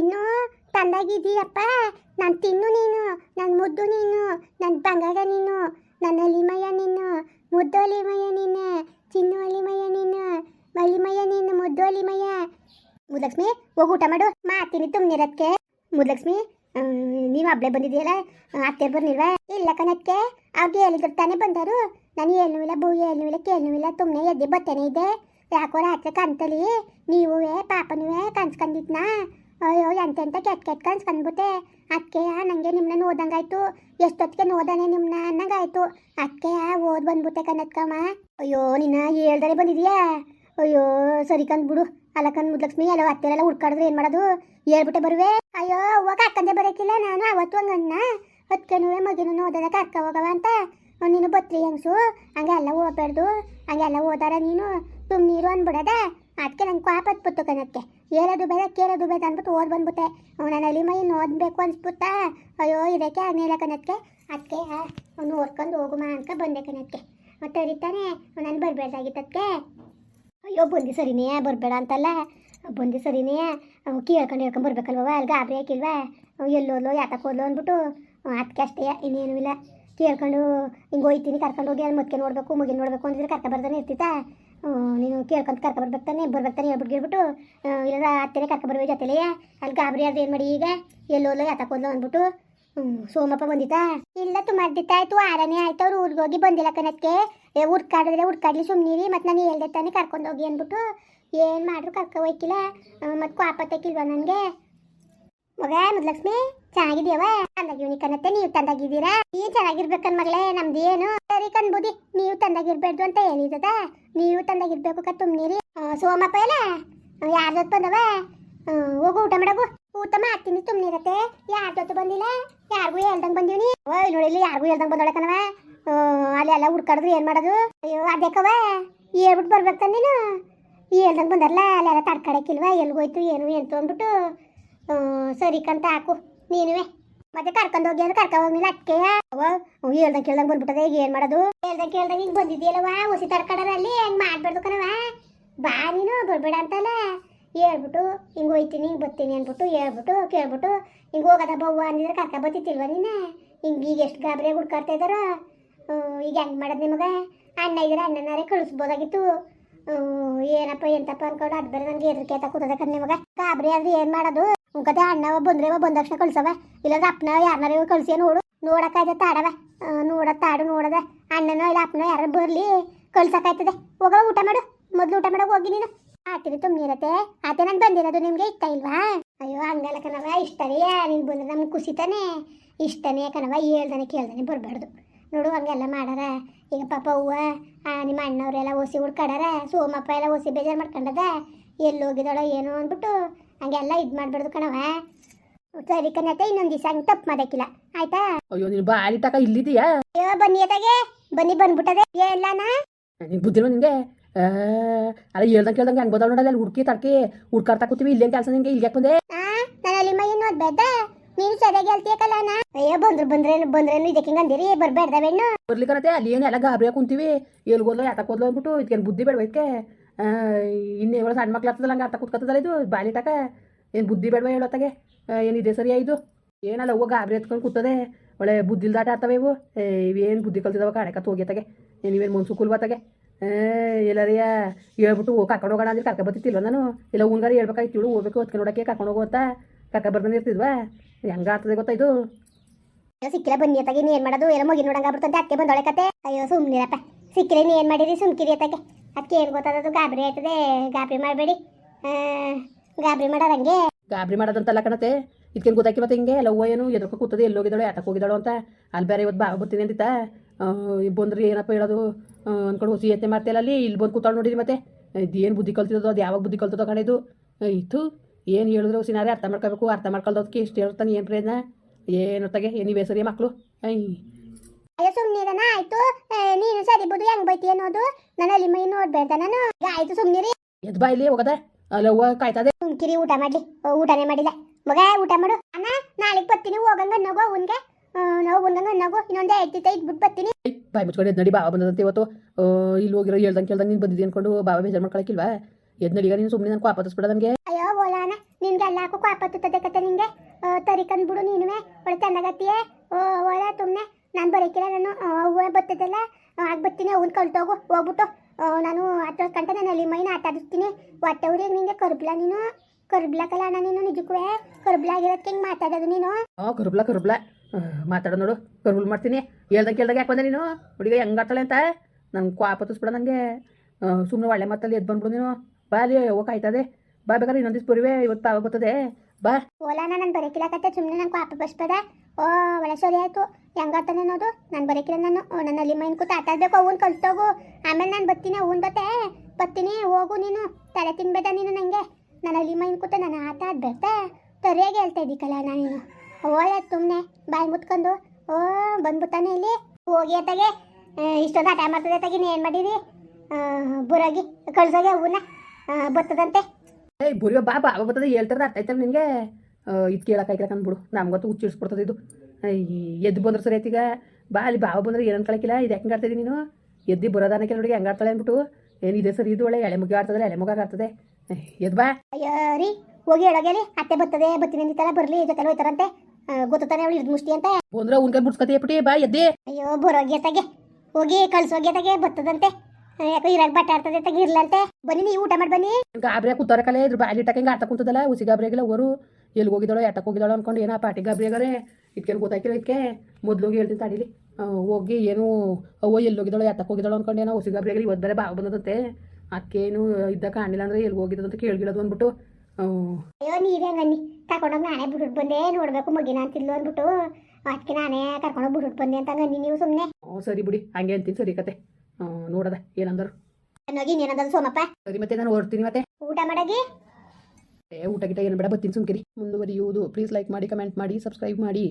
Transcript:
ತಿನ್ನು ತಂದಾಗಿದ್ದೀಯಪ್ಪ. ನಾನು ತಿನ್ನು ನೀನು ನನ್ನ ಮುದ್ದು ನೀನು ನನ್ನ ಬಂಗಾರ ನೀನು ನನ್ನ ಅಲಿಮಯ್ಯ ನೀನು, ಮುದ್ದು ಅಲಿಮಯ್ಯ ನೀನು, ಚಿನ್ನು ಅಲಿಮಯ್ಯ ನೀನು ಅಲಿಮಯ್ಯ ನೀನು, ಮುದ್ದು ಅಲಿಮಯ್ಯ. ಮುದಲಕ್ಷ್ಮಿ, ಹೋಗಿ ಊಟ ಮಾಡು. ಮಾತೀನಿ ತುಮ್ನಿರಕ್ಕೆ ಮುದಲಕ್ಷ್ಮಿ ನೀವು ಹಬ್ಳೆ ಬಂದಿದೆಯಲ್ಲ ಅತ್ತೆ ಬರ್ನಿಲ್ವಾ ಇಲ್ಲ ಕಣಕ್ಕೆ ಅವ್ರಿಗೆ ಹೇಳಿದ್ರು ತಾನೇ ಬಂದರು. ನಾನು ಏನು ಇಲ್ಲ ಬೂ, ಏನೂ ಇಲ್ಲ ಕೇಳೂ ಇಲ್ಲ ತುಮ್ಮನೆ ಎದ್ದೆ ಬತ್ತೇನೆ ಇದೆ. ಯಾಕೋ ರಾತ್ರಿ ಕಂತಲಿ ನೀವೇ ಪಾಪನೂ ಕನ್ಸ್ಕೊಂಡಿದ್ನಾ ಅಯ್ಯೋ, ಎಂತೆಂತ ಕೆಟ್ಟ ಕೆಟ್ಟ ಕನ್ಸ್ಕೊಂಡ್ಬಿಟ್ಟೆ ಅದಕ್ಕೆ ನನಗೆ ನಿಮ್ಮನ್ನ ನೋದಂಗಾಯ್ತು ಎಷ್ಟೊತ್ತಿಗೆ ನೋದಾನೆ ನಿಮ್ಮನ್ನ ಅನ್ನಂಗಾಯ್ತು. ಅದಕ್ಕೆ ಓದ್ ಬಂದ್ಬಿಟ್ಟೆ ಕನತ್ಕಮ್ಮ. ಅಯ್ಯೋ, ನಿನ್ನ ಹೇಳ್ದಾರೆ ಬಂದಿದೀಯಾ? ಅಯ್ಯೋ, ಸರಿ ಕಂದ್ ಬಿಡು. ಅಲ್ಲಕಂದ್ ಮುದ್ಲಕ್ಷ್ಮಿ ಎಲ್ಲ ಅತ್ತೆರೆಲ್ಲ ಹುಡ್ಕಾಡಿದ್ರೆ ಏನು ಮಾಡೋದು? ಹೇಳ್ಬಿಟ್ಟೆ ಬರುವೆ. ಅಯ್ಯೋ ಅವಾಗ ಅಕ್ಕಂದೆ ಬರೋಕ್ಕಿಲ್ಲ ನಾನು ಅವತ್ತು ಹಂಗನ್ನ ಹೊತ್ಕನು ಮಗಿನೂ ನೋದಾಗ ಕರ್ಕ ಹೋಗವ ಅಂತ. ನೀನು ಬತ್ರಿ ಹೆಂಗ್ಸು? ಹಂಗೆಲ್ಲ ಓದ್ಬಾರ್ದು ಹಂಗೆಲ್ಲ ಓದಾರ ನೀನು? ತುಂಬ ನೀರು ಅನ್ಬಿಡದ? ಅದಕ್ಕೆ ನಂಗೆ ಪಾಪ ಹತ್ಬಿಟ್ಟು ಕಣಕ್ಕೆ. ಹೇಳೋದು ಬೇಡ, ಕೇಳೋದು ಬೇಡ ಅಂದ್ಬಿಟ್ಟು ಓದ್ ಬಂದ್ಬಿಟ್ಟೆ. ನಾನು ಅಲ್ಲಿ ಓದಬೇಕು ಅನ್ಸ್ಬಿಟ್ಟ. ಅಯ್ಯೋ, ಇದಕ್ಕೆ ಆಗ್ನಿಲ್ಲ ಕಣಕ್ಕೆ. ಅದಕ್ಕೆ ಅವನು ಓದ್ಕೊಂಡು ಹೋಗುಮ ಅಂತ ಬಂದೆ ಕಣಕ್ಕೆ. ಮತ್ತೆ ಅರಿತಾನೆ ನಾನು ಬರಬೇಡ್ದಾಗಿತ್ತದಕ್ಕೆ ಅಯ್ಯೋ, ಬಂದು ಸರಿನೇ, ಬರಬೇಡ ಅಂತಲ್ಲ. ಬಂದು ಸರಿನೇ ಕೇಳ್ಕೊಂಡು ಹೇಳ್ಕೊಂಡು ಬರ್ಬೇಕಲ್ವ ಅಲ್ಲಿ ಗಾಬರಿ ಹಾಕಿಲ್ವಾ? ಎಲ್ಲೋದ್ಲೋ, ಯಾತಕ್ಕೆ ಹೋದ್ಲೋ ಅಂದ್ಬಿಟ್ಟು ಅದಕ್ಕೆ ಅಷ್ಟೇ, ಇನ್ನೇನು ಇಲ್ಲ. ಕೇಳ್ಕೊಂಡು ಹಿಂಗೆ ಹೋಯ್ತೀನಿ, ಕರ್ಕೊಂಡು ಹೋಗಿ, ಅಲ್ಲಿ ಮತ್ತೆ ನೋಡಬೇಕು ಮುಗಿ ನೋಡಬೇಕು ಅಂತಿದ್ರೆ ಕರ್ಕ ಬರ್ದಾನೆ ಇರ್ತಿತ್ತ? ನೀನು ಕೇಳ್ಕೊಂಡು ಕರ್ಕ ಬರ್ತಾನೆ ತಾನೆ ಹೇಳ್ಬಿಟ್ಟು ಹೇಳ್ಬಿಟ್ಟು ಇಲ್ಲದ ಅತ್ತೆನೇ ಕರ್ಕ ಬರ್ಬೇಕು ಜೊತೆಲೇ ಅಲ್ಲಿ ಗಾಬರಿ ಆದ್ರೆ ಏನು ಮಾಡಿ ಈಗ? ಎಲ್ಲೋಲ್ಲ ಯಾತಕ್ಕೆ ಹೋದ್ಲು ಅಂದ್ಬಿಟ್ಟು. ಸೋಮಪ್ಪ ಬಂದಿತ್ತಾ? ಇಲ್ಲ ತು ಆಯ್ತು, ಆರನೇ ಆಯ್ತು, ಅವ್ರು ಊರಿಗೆ ಹೋಗಿ ಬಂದಿಲ್ಲ ಕಣಕ್ಕೆ. ಏ ಹುಡ್ಕಾಡಿದ್ರೆ ಹುಡ್ಕಾಡ್ಲಿ ಸುಮ್ಮನಿರಿ ಮತ್ತು ನಾನು ಹೇಳ್ದೆ ತಾನೆ ಕರ್ಕೊಂಡು ಹೋಗಿ ಅಂದ್ಬಿಟ್ಟು. ಏನು ಮಾಡ್ರು ಕರ್ಕೊ ಹೋಯ್ಕಿಲ್ಲ. ಮತ್ತು ಕ್ವಾಪ ತೆಕ್ಕಿಲ್ವಾ ನನಗೆ? ಮಗ, ಮುದ್ಲಕ್ಷ್ಮಿ ಚೆನ್ನಾಗಿದ್ಯವ ತಂದಾಗಿವ್ನಿ ಕಣತ್ತೆ, ನೀವು ತಂದಾಗಿದ್ದೀರಾ? ನೀವು ಚೆನ್ನಾಗಿರ್ಬೇಕನ್ ಮಗಳೇ ನಮ್ದು ಏನು ಸರಿ ಕಣ್ಬುದಿ ನೀವು ತಂದಾಗಿರ್ಬೇಡ್ದು ಅಂತ ಹೇಳಿದದ ನೀವು ತಂದಾಗಿರ್ಬೇಕು ಕ ತುಮ್ನೀರಿ ಸೋಮಪ್ಪ ಎಲ್ಲ ಯಾರ ಜೊತೆ ಬಂದವ? ಹೋಗು ಊಟ ಮಾಡಗು. ಊಟ ಮಾಡ್ತೀನಿ ತುಮ್ನಿರತ್ತೆ ಯಾರ ಜೊತೆ ಬಂದಿಲ್ಲ? ಯಾರಿಗೂ ಹೇಳ್ದಂಗೆ ಬಂದೀನಿ ಓಯ್ ನೋಡಿಲ್ಲ ಯಾರಿಗೂ ಹೇಳ್ದಂಗೆ ಬಂದೋಳೆ ಕಣವ ಅಲ್ಲಿ ಎಲ್ಲ ಹುಡ್ಕಾಡಿದ್ರು ಏನು ಮಾಡೋದು? ಅಯ್ಯೋ ಅದೇಕವ ಹೇಳ್ಬಿಟ್ಟು ಬರ್ಬೇಕು ನೀನು. ಹೇಳ್ದಂಗೆ ಬಂದಾರಲ್ಲ ಅಲ್ಲೆಲ್ಲ ತಡ್ಕಡಕ್ಕಿಲ್ವಾ ಎಲ್ಗೋಯ್ತು ಏನು, ಎಂತು ಅಂದ್ಬಿಟ್ಟು? ಸರಿ ಕಂತ ಹಾಕು ನೀನುವೆ. ಮತ್ತೆ ಕರ್ಕೊಂಡು ಹೋಗಿ ಅಂದ್ರೆ ಕರ್ಕೊಂಡು ಹೋಗಿಲ್ಲ ಅಕ್ಕೆ. ಅವ ಹೇಳ್ದಂಗೆ ಕೇಳ್ದಂಗೆ ಬಂದ್ಬಿಟ್ಟದೆ, ಈಗ ಏನು ಮಾಡೋದು? ಹೇಳ್ದಂಗೆ ಕೇಳ್ದಂಗೆ ಈಗ ಬಂದಿದ್ಯಲ್ಲವ ಹುಸಿ ತರ್ಕಡರಲ್ಲಿ ಅಲ್ಲಿ ಹೆಂಗೆ ಕಣವ ಬಾ ನೀನು, ಬರ್ಬೇಡ ಅಂತಲ್ಲ. ಹೇಳ್ಬಿಟ್ಟು, ಹಿಂಗೆ ಹೋಯ್ತೀನಿ, ಹಿಂಗೆ ಬರ್ತೀನಿ ಅಂದ್ಬಿಟ್ಟು, ಹೇಳ್ಬಿಟ್ಟು, ಕೇಳ್ಬಿಟ್ಟು, ಹಿಂಗೆ ಹೋಗದ ಬವ್ವ ಅಂದಿದ್ರೆ ಕರ್ಕ ಬತ್ತಿತ್ತಿಲ್ವ ನೀನು? ಹಿಂಗೆ ಈಗ ಎಷ್ಟು ಗಾಬರಿಯಾಗಿ ಹುಡ್ಕಾಡ್ತಾ ಇದ್ದಾರ? ಈಗ ಹೆಂಗೆ ಮಾಡೋದು ನಿಮಗೆ? ಅಣ್ಣ ಇದ್ರೆ ಅಣ್ಣನಾರೇ ಕಳಿಸ್ಬೋದಾಗಿತ್ತು. ಏನಪ್ಪ ಎಂತಪ್ಪ ಅನ್ಕೊಂಡು ಅದು ಬೇರೆ ನನಗೆ ಕೂತದ ಕಣ್ ನಿಮಗೆ? ಗಾಬರಿ ಆದ್ರೆ ಏನು ಮಾಡೋದು? ಕತೆ ಅಣ್ಣವ ಬಂದ್ರೆ ಬಂದ ತಕ್ಷಣ ಕಳ್ಸವ ಇಲ್ಲಾಂದ್ರೆ ಅಪ್ಪನ ಯಾರನ್ನಾರ ಕಳ್ಸಿ ನೋಡು. ನೋಡಕ್ಕಾಯ್ತ ತಾಡವ ನೋಡ ತಾಡು ನೋಡದ. ಅಣ್ಣನೋ ಇಲ್ಲ ಅಪ್ಪನೋ ಯಾರು ಬರ್ಲಿ. ಕಳ್ಸಕ್ಕಾಯ್ತದೆ. ಹೋಗವ ಊಟ ಮಾಡು. ಮೊದ್ಲು ಊಟ ಮಾಡೋ ಹೋಗಿ ನೀನು. ಆತಿರಿ ತುಂಬಿರತ್ತೆ. ಆತೆ ನಾನು ಬಂದಿರೋದು ನಿಮ್ಗೆ ಇಷ್ಟ ಇಲ್ವಾ? ಅಯ್ಯೋ, ಹಂಗಲ್ಲ ಕಣವ ಇಷ್ಟನೇ ನೀನು ಬಂದ್ರೆ ನಮ್ಗೆ ಕುಸಿತಾನೆ ತಾನೇ. ಇಷ್ಟನೇ ಕಣವ ಹೇಳ್ದಾನೆ, ಕೇಳ್ದಾನೆ ಬರಬಾರ್ದು. ನೋಡು, ಹಂಗೆಲ್ಲ ಮಾಡಾರ. ಈಗ ಪಾಪ ಹೂವ ನಿಮ್ಮ ಅಣ್ಣವರೆಲ್ಲ ಓಸಿ ಹುಡ್ಕಾಡಾರ. ಸೋಮಪ್ಪ ಎಲ್ಲ ಓಸಿ ಬೇಜಾರು ಮಾಡ್ಕೊಂಡದ. ಎಲ್ಲಿ ಹೋಗಿದಾಳೋ ಏನೋ ಅಂದ್ಬಿಟ್ಟು ಹಂಗೆಲ್ಲ ಇದು ಮಾಡ್ಬಾರ್ದು ಕಣವ ಸರಿ ಕಣತೆ ಇನ್ನೊಂದು ದಿವಸ ಹಂಗೆ ತಪ್ಪು ಮಾಡಕ್ಕಿಲ್ಲ ಆಯ್ತಾ? ಅಯ್ಯೋ ನೀನು ಬಾರಿ ತಕ ಇಲ್ಲಿದೀಯಾ ಅಯ್ಯೋ ಬನ್ನಿ ಅದಾಗೆ. ಬನ್ನಿ ಬಂದ್ಬಿಟ್ಟದೆ. ಎಲ್ಲನ ನಿಂಗೆ ಬುದ್ಧಿಲ್ವ ನಿಂಗೆ? ಅಲ್ಲ ಹೇಳ್ದಂಗೆ ಕೇಳ್ದಂಗೆ ಹಂಗೆ ಬಂದವ್ ನೋಡಲ್ಲ ಅಲ್ಲಿ ಹುಡುಕಿ ತಡ್ಕಿ ಹುಡ್ಕಾಡ್ತಾ ಕೂತೀವಿ ಇಲ್ಲೇನು ಕೆಲಸ ನಿಂಗೆ? ಇಲ್ಲಿ ಯಾಕೆ ಬಂದೆ? ಆ ನಾನು ಅಲ್ಲಿ ಮೈ ನೋಡ್ಬೇಡ ನೀನು ಸರಿಯಾಗಿ ಹೇಳ್ತೀಯಕಲ್ಲ ನಾ ಅಯ್ಯೋ ಬಂದ್ರು ಬಂದ್ರೇನು ಬಂದ್ರೇನು ಇದಕ್ಕೆ ಅಂದಿರಿ? ಬರ್ಬೇಡ್ದ ಬೆಣ್ಣು? ಬರ್ಲಿಕ್ಕನತೆ ಅಲ್ಲಿ ಏನು ಎಲ್ಲ ಗಾಬರಿಯಾಗಿ ಕುಂತೀವಿ. ಎಲ್ಗೋದ್ಲು ಯಾತಕ್ಕೆ ಹೋದ್ಲು ಅಂದ್ಬಿಟ್ಟು ಇದಕ್ಕೇನು ಬುದ್ಧಿ ಬೇಡ ಇದಕ್ಕೆ ಇನ್ನೇ ಇವಾಗ ಸಣ್ಣ ಮಕ್ಳು ಹಂಗೆ ಅರ್ಥ ಕೂತ್ಕೊತದಲ್ಲ ಇದು? ಬಾಲಿ ತಕ? ಏನು ಬುದ್ಧಿ ಬೇಡವ ಹೇಳೋತ್ತಾಗೆ ಏನಿದೆ ಸರಿಯಾ ಇದು? ಏನಲ್ಲ ಹೋಗಿ ಗಾಬರಿ ಎತ್ಕೊಂಡು ಕೂತದೆ. ಒಳ್ಳೆ ಬುದ್ಧಿಲ್ ದಾಟ ಆಡ್ತವೆ ಇವು. ಇವೇನು ಬುದ್ಧಿ ಕಲ್ತಿದಾವ ಕಾಣೆ ಕತ್ತು ಹೋಗ್ಯತ್ತಾಗೆ ಏನು ಇವೇನು ಮನ್ಸು ಕುಲ್ಬತ್ತಾಗೆ ಎಲ್ಲರಿಯ ಹೇಳ್ಬಿಟ್ಟು ಹೋಗಿ ಕರ್ಕೊಂಡು ಹೋಗೋಣ ಅಂದ್ರೆ ಕರ್ಕೊ ಬರ್ತಿತ್ತಿಲ್ವ ನಾನು? ಇಲ್ಲ ಉಂಗಾರ ಹೇಳ್ಬೇಕಾಗಿತ್ತು ತಿಳು ಹೋಗ್ಬೇಕು ಹೊತ್ಕೊಂಡು ನೋಡೋಕ್ಕೆ ಕರ್ಕೊಂಡು ಹೋಗೋ ಕರ್ಕ ಇರ್ತಿದ್ವಾ? ಹೆಂಗೆ ಆಗ್ತದೆ ಗೊತ್ತಾ ಇದು? ಸಿಕ್ಕಿಲ್ಲ ಬನ್ನಿ ಅತ್ತಾಗೆ ಏನು ಮಾಡೋದು? ಎಲ್ಲ ಮಗಿ ನೋಡಂಗ ಬರ್ತಂತೆ ಅಕ್ಕೆ ಬಂದೊಳೆ ಕತೆ. ಅಯ್ಯೋ ಸುಮ್ಮನಿರಪ್ಪ ಸಿಕ್ಕಿಲ್ಲ, ನೀ ಏನು ಮಾಡಿರಿ ಸುಮ್ಕಿರಿ ಅತ್ತಾಗೆ. ಅದಕ್ಕೆ ಏನು ಗೊತ್ತಾದದು ಗಾಬರಿ ಆಯ್ತದೆ. ಗಾಬರಿ ಮಾಡಬೇಡಿ. ಗಾಬರಿ ಮಾಡೋದಂಗೆ. ಗಾಬರಿ ಮಾಡೋದಂತಲ್ಲ ಕಣತೆ. ಇದಕ್ಕೇನು ಗೊತ್ತಾಕಿ ಮತ್ತೆ ಹಿಂಗೆ? ಲವ್ವ ಏನು ಎದ್ರಕ ಕೂತದೆ, ಎಲ್ಲಿ ಹೋಗಿದ್ದಾಳು ಯಾತಕ್ಕೆ ಹೋಗಿದ್ದಾಳು ಅಂತ. ಅಲ್ಲಿ ಬೇರೆ ಇವತ್ತು ಬಾ ಬರ್ತೀನಿ ಅಂತಿತ್ತ ಬಂದ್ರಿ ಏನಪ್ಪ ಹೇಳೋದು? ಅಂದ್ಕೊಂಡು ಹುಸಿ ಎತ್ತೆ ಮಾಡ್ತಿಲ್ಲ ಅಲ್ಲಿ. ಇಲ್ಲಿ ಬಂದು ಕೂತಾಳು ನೋಡಿದ್ರಿ ಮತ್ತೆ. ಇದೇನು ಬುದ್ಧಿ ಕಲ್ತಿದ್ದು, ಅದು ಯಾವಾಗ ಬುದ್ಧಿ ಕಲ್ತದೋ ಕಣ ಇದು. ಇತ್ತು. ಏನು ಹೇಳಿದ್ರು ಸಿನಾರೆ ಅರ್ಥ ಮಾಡ್ಕೋಬೇಕು ಅರ್ಥ ಮಾಡ್ಕೊಳ್ದೋದಕ್ಕೆ ಇಷ್ಟು ಹೇಳ್ತಾನೆ ಏನು ಪ್ರಯೋಜನ? ಏನು ತಗೆ ಏನು ಬೇಸರಿ ಮಕ್ಕಳು ಐ ಅಯ್ಯೋ ಸುಮ್ಮನಿರನ ಆಯ್ತು. ನೀನು ಸರಿ ಬಿಡು ಹೆಂಗ್ ಬೈತಿ ಅನ್ನೋದು? ನನ್ನಲ್ಲಿ ಮೈ ನೋಡ್ಬೇಡ ನಾನು. ಆಯ್ತು ಸುಮ್ಮನಿರಿ ಎದ್ ಬಾ ಇಲ್ಲಿ ಹೋಗದೆ. ಅಲ್ಲ ಹೂವು ಕಾಯ್ತದೆ. ಸುಮ್ಕಿರಿ ಊಟ ಮಾಡ್ಲಿ. ಊಟನೇ ಮಾಡಿಲ್ಲ. ಮಗ ಊಟ ಮಾಡು. ಅಣ್ಣ ನಾಳೆಗೆ ಬರ್ತೀನಿ. ಹೋಗಂಗ ನಗೋ ಅವನ್ಗೆ. ನಾವು ಬಂದಂಗ ನಗೋ. ಇನ್ನೊಂದೇ ಐತಿತ್ತ ಇದ್ಬಿಟ್ಟು ಬರ್ತೀನಿ. ಬಾಯ್ ಮುಚ್ಕೊಂಡು ನಡಿ ಬಾಬಾ ಬಂದಂತೆ ಇವತ್ತು. ಇಲ್ಲಿ ಹೋಗಿರೋ ಹೇಳ್ದಂಗೆ ಕೇಳ್ದಂಗೆ ನೀನು ಬಂದಿದ್ದೀನಿ ಅನ್ಕೊಂಡು ಬಾಬಾ ಬೇಜಾರು ಮಾಡ್ಕೊಳಕ್ಕಿಲ್ವಾ? ಎದ್ ನಡಿಗ ನೀನು ಸುಮ್ಮನೆ ನಾನು ಕಾಪತ್ತಿಸ್ಬಿಡ ನನಗೆ ಅಯ್ಯೋ ಓಲಾನ ನಿನ್ಗೆ ಎಲ್ಲ ಹಾಕು ಕಾಪತ್ತುತ್ತದೆ ಕತೆ ನಿಂಗೆ. ತರಿಕಂದ್ ಬಿಡು ನೀನುವೆ. ಒಳ್ಳೆ ಚೆನ್ನಾಗತ್ತೀಯೇ ಓ ಓಲ ತುಮ್ನೆ. ನಾನು ಬರೋಕ್ಕಿಲ್ಲ ನಾನು ಹೂವು ಬರ್ತದಲ್ಲ ಆಗ ಬರ್ತೀನಿ ಅವ್ನ ಕಲ್ತೋಗು ಹೋಗ್ಬಿಟ್ಟು ನಾನು ಹತ್ತು ಗಂಟೆ ನಾನು ಅಲ್ಲಿ ಮೈನ ಆಟ ಆಡಿಸ್ತೀನಿ ಹೊಟ್ಟೆ ಊರಿಗೆ ನಿಂಗೆ ಕರ್ಬ್ಲ ನೀನು? ಕರ್ಬ್ಲಾಕಲ್ಲ ಅಣ್ಣ ನೀನು ನಿಜಕ್ಕೂ ಕರ್ಬ್ಲ ಆಗಿರೋದಕ್ಕೆ ಹಿಂಗೆ ಮಾತಾಡೋದು ನೀನು? ಹಾಂ ಕರ್ಬ್ಲ ಕರ್ಬ್ಲ. ಮಾತಾಡೋ ನೋಡು ಕರ್ಬುಲ್ ಮಾಡ್ತೀನಿ. ಹೇಳ್ದಂಗೆ ಕೇಳ್ದಾಗ ಯಾಕೆ ಬಂದೆ ನೀನು? ಹುಡುಗ ಹೆಂಗೆ ಆಡ್ತಾಳೆ ಅಂತ? ನಂಗೆ. ಕಾಪತ್ತಿಸ್ಬಿಡ ನನಗೆ ಸುಮ್ಮನೆ ಒಳ್ಳೆ ಮಾತಲ್ಲಿ ಎದ್ದು ಬಂದ್ಬಿಡು ನೀನು. ಬಾ ಅಲ್ಲಿ ಹೋಗಿ ಆಯ್ತದೆ ಬಾ ಬೇಕಾದ್ರೆ ಇನ್ನೊಂದು ದಿವ್ಸ ಬರುವೆ ಇವತ್ತು ಪಾವ ಬರ್ತದೆ. ಬಾ. ಓಲಾನ ನಾನು ಬರೋಕಿಲ್ಲ ಕತ್ತೆ ಸುಮ್ಮನೆ ನಂಗೆ ಕ್ವಾಪ ಬಸ್ಪದ ಓ ಒಳ್ಳೆ ಸರಿ ಆಯಿತು. ಹೆಂಗಾತಾನೆ ಅನ್ನೋದು? ನಾನು ಬರೋಕಿಲ್ಲ ನಾನು. ಓ, ನನ್ನ ಅಲ್ಲಿ ಮೈನ್ ಕೂತು ಆಟಾಡ್ಬೇಕು ಅವನ್ ಕಲ್ತೋಗು. ಆಮೇಲೆ ನಾನು ಬರ್ತೀನಿ ಅವನ ಜೊತೆ. ಬರ್ತೀನಿ ಹೋಗು ನೀನು. ತಲೆ ತಿನ್ಬೇಡ ನೀನು ನನಗೆ ನನ್ನ ಅಲ್ಲಿ ಮೈನ್ ಕೂತ ನಾನು ಆಟ ಆಡ್ಬೇಕೆ ಸರಿಯಾಗಿ ಹೇಳ್ತಾ ಇದ್ದೀಕಲ್ಲ ನಾನು. ನೀನು ಓಳೆ ಸುಮ್ಮನೆ ಬಾಯಿ ಮುತ್ಕೊಂಡು. ಓ ಬಂದ್ಬಿಟ್ಟಾನೆ ಇಲ್ಲಿ. ಹೋಗಿ ಅತ್ತಾಗೆ. ಇಷ್ಟೊಂದು ಆಟ ಮಾಡ್ತದೆ ತಗಿ ನೀ ಏನು ಮಾಡಿರಿ ಬುರಾಗಿ ಕಳ್ಸೋಗೆ ಅವನ್ನ ಬರ್ತದಂತೆ. ಏಯ್ ಬುರಿಯೋ ಬಾ ಬಾ. ಬರ್ತದೆ ಹೇಳ್ತಾರ ಅರ್ಥ ಆಯ್ತಲ್ಲ ನಿನಗೆ? ಇದು ಕೇಳಕ್ಕೆ ಅಂದ್ಬಿಡು. ನಮ್ಗಂತೂ ಹುಚ್ಚಿಡ್ಸ್ಬಿಡ್ತದೆ ಇದು. ಎದ್ದು ಬಂದ್ರೆ ಸರಿ ಆಯ್ತೀಗ? ಬಾ ಅಲ್ಲಿ ಬಾವ ಬಂದ್ರೆ ಏನು ಅನ್ಕೊಳಕಿಲ್ಲ ಇದು ಯಾಕೆ ಆಡ್ತಿದ್ದೀನಿ ನೀನು? ಎದ್ದು ಬರೋದಾನಕ್ಕೆ ನೋಡಿ ಹೆಂಗೆ ಆಡ್ತಾಳೆ ಅಂದ್ಬಿಟ್ಟು. ಏನು ಇದೆ ಸರಿ ಇದು ಒಳ್ಳೆ ಎಳೆ ಮುಗಿ ಆಡ್ತದೆ ಎಳೆ ಮುಗ ಆಡ್ತದೆ ಎದ್ದು ಬಾ. ಅಯ್ಯೋ ರೀ ಹೋಗಿ ಹೇಳೋಗೇಲಿ ಅತ್ತೆ ಬರ್ತದೆ ಬತ್ತೀನಿ ಅಂದಿತ್ತಲ್ಲ ಬರ್ಲಿ ಜೊತೆ ಹೋಯ್ತಾರಂತೆ. ಗೊತ್ತಾನೆ ಅವಳು ಇದು ಮುಷ್ಟಿ ಅಂತ. ಬಂದ್ರೆ ಉನ್ಕ ಬಿಡ್ಸ್ಕತಿ ಬಿಟ್ಟಿ ಬಾ ಎದ್ದೆ. ಅಯ್ಯೋ ಬರೋಗಿ ತಗೆ ಹೋಗಿ ಕಳ್ಸೋಗಿ ತಗೆ ಬರ್ತದಂತೆ. ಯಾಕೋ ಇರಾಗ ಬಟ್ಟೆ ಆಡ್ತದೆ ತಗೆ ಇರ್ಲಂತೆ ಬನ್ನಿ ನೀವು ಊಟ ಮಾಡಿ ಬನ್ನಿ. ಗಾಬ್ರಿಯಾಗ ಕೂತಾರ ಕಲೆ ಇದ್ರ ಬಾಲಿ ಹಿಂಗೆ ಆಡ್ತಾ ಕುಂತದಲ್ಲ ಉಸಿ ಗಾಬ್ರಿಯಾಗಿಲ್ಲ ಅವರು ಎಲ್ಲಿ ಹೋಗಿದ್ದಾಳೋ ಎಟ್ಟಕ್ಕೆ ಹೋಗಿದ್ದಾಳೋ ಅನ್ಕೊಂಡು ಏನೋ ಪಾಟಿ ಗಾಬ್ರಿಯಾಗರೆ ಇದಕ್ಕೆ ಗೊತ್ತಾಯ್ತಿಲ್ಲ ಇದಕ್ಕೆ ಮೊದ್ಲೋಗಿ ಹೇಳ್ತೀನಿ ತಡೀಲಿ. ಹೋಗಿ ಏನು ಅವ್ವ ಎಲ್ಲಿ ಹೋಗಿದ್ದಾಳೋ ಎತ್ತಕ್ಕೆ ಹೋಗಿದ್ದಾಳೋ ಅನ್ಕೊಂಡು ಏನೋ ಉಸಿ ಗಾಬ್ರಿಯಾಗಲಿ ಇವತ್ತು ಬೇರೆ ಬಾವು ಬಂದದಂತೆ. ಅದಕ್ಕೇನು ಇದ್ದ ಕಾಣಿಲ್ಲ ಅಂದ್ರೆ ಎಲ್ಲಿ ಹೋಗಿದ್ದು ಅಂತ ಕೇಳ್ಗಿಡೋದು ಅಂದ್ಬಿಟ್ಟು ಅಯ್ಯೋ ನೀವೇ ಹಂಗನ್ನಿ ಕರ್ಕೊಂಡೋಗಿ ನಾನೇ ಬಿಟ್ಟು ಬಂದೆ ನೋಡಬೇಕು ಮಗಿನ ಅಂತಿದ್ಲು ಅಂದ್ಬಿಟ್ಟು. ಅದಕ್ಕೆ ನಾನೇ ಕರ್ಕೊಂಡೋಗಿ ಬಿಟ್ಟು ಬಂದೆ ಅಂತ ನೀ ನೀವು ಸುಮ್ಮನೆ ಹ್ಞೂ ಸರಿ ಬಿಡಿ ಹಂಗೆ ಅಂತೀನಿ ಸರಿ ಕತೆ. ನೋಡದ ಏನಂದರು. ಅನ್ನೋಗಿ ಇನ್ನೇನಂದದು ಸೋಮಪ್ಪ? ಸರಿ ಮತ್ತೆ ನಾನು ಹೊರ್ತೀನಿ ಮತ್ತೆ. ಊಟ ಮಾಡಗಿ? ಊಟ ಗಿಟ ಏನು ಬೇಡ ಬತ್ತೀನಿ ಸುಮ್ಕಿರಿ ಮುಂದುವರಿಯುವುದು. ಪ್ಲೀಸ್ ಲೈಕ್ ಮಾಡಿ ಕಮೆಂಟ್ ಮಾಡಿ ಸಬ್ಸ್ಕ್ರೈಬ್ ಮಾಡಿ.